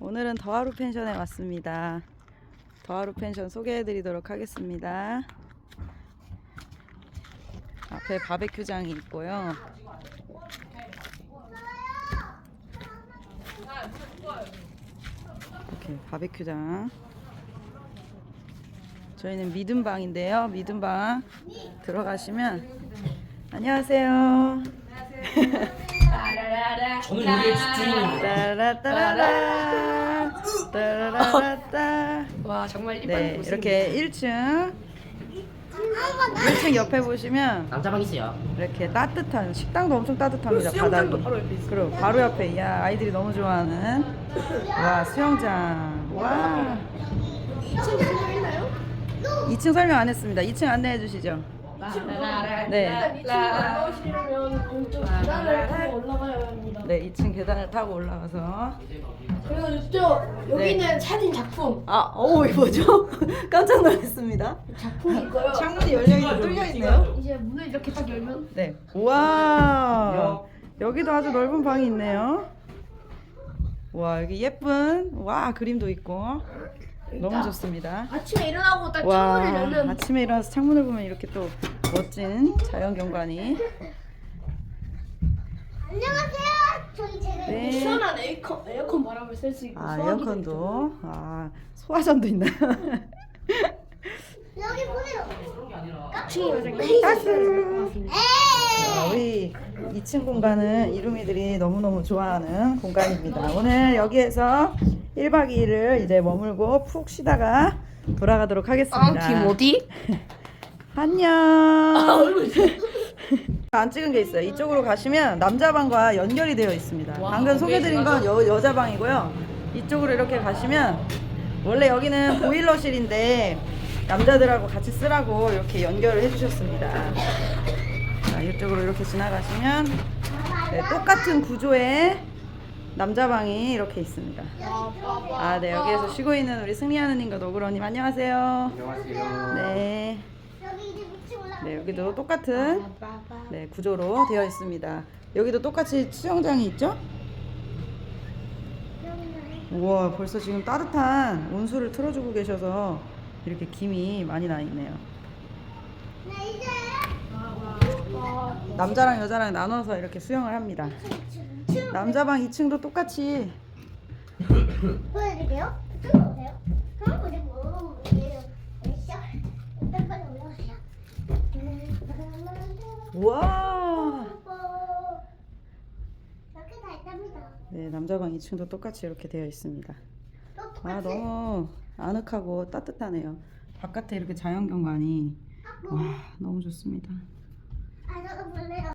오늘은 더하루 펜션에 왔습니다. 더하루 펜션 소개해 드리도록 하겠습니다. 앞에 바베큐장이 있고요. 이렇게 바베큐장. 저희는 믿음방인데요. 믿음방 들어가시면 안녕하세요. 저는 요리에 집중입니다. 따라따라라 따라라따. 와 정말 일반 네 모습입니다. 이렇게 1층. 1층 옆에 보시면 남자방 있어요. 이렇게 따뜻한 식당도 엄청 따뜻합니다 바닥이. 바로 옆에 있어요. 그리고 바로 옆에 야 아이들이 너무 좋아하는. 와 수영장. 와. 2층 설명 안 했습니다. 2층 안내해 주시죠 네. 올라오시려면 왼쪽 계단을 타고 올라가야 합니다. 네 2층 계단을 타고 올라가서 그리고 이쪽 여기는 사진 작품 아, 오, 이거 뭐죠? 깜짝 놀랐습니다. 작품이 있고요. 창문이 열려 있고 뚫려 있네요. 이제 문을 이렇게 딱 열면 네. 우와. 여기도 아주 넓은 방이 있네요. 와, 여기 예쁜 와, 그림도 있고. 너무 좋습니다. 아침에 일어나고 딱 와, 창문을 열면 아침에 일어나서 창문을 보면 이렇게 또 멋진 자연 경관이. 안녕하세요. 저희 제가 네. 시원한 에어컨 에어컨 바람을 쐴 수 있고 아, 소화기도. 에어컨도. 아, 소화전도 있나요? 여기 보세요. 자, 우리 2층 공간은 이루미들이 너무너무 좋아하는 공간입니다. 오늘 여기에서 1박 2일을 이제 머물고 푹 쉬다가 돌아가도록 하겠습니다. 어디? 안녕. 안 찍은 게 있어요. 이쪽으로 가시면 남자 방과 연결이 되어 있습니다. 와, 방금 소개드린 건 여, 여자 방이고요. 이쪽으로 이렇게 가시면 원래 여기는 보일러실인데 남자들하고 같이 쓰라고 이렇게 연결을 해주셨습니다. 자, 이쪽으로 이렇게 지나가시면 네, 똑같은 구조의 남자 방이 이렇게 있습니다. 아, 네 여기에서 쉬고 있는 우리 승리하느님과 노그러님 안녕하세요. 안녕하세요. 네. 네, 여기도 똑같은 네, 구조로 되어 있습니다. 여기도 똑같이 수영장이 있죠? 우와, 벌써 지금 따뜻한 온수를 틀어주고 계셔서 이렇게 김이 많이 나 있네요. 남자랑 여자랑 나눠서 이렇게 수영을 합니다. 남자 방 2층도 똑같이 보여드릴게요. 이쪽으로 오세요. 그럼 우리 뭐. 으쌰. 빨리. 우와. 이렇게 다 있답니다. 네, 남자 방 2층도 똑같이 이렇게 되어 있습니다. 또 아, 똑같이. 너무 아늑하고 따뜻하네요. 바깥에 이렇게 자연 경관이 와, 너무 좋습니다. 아 저도 볼래요.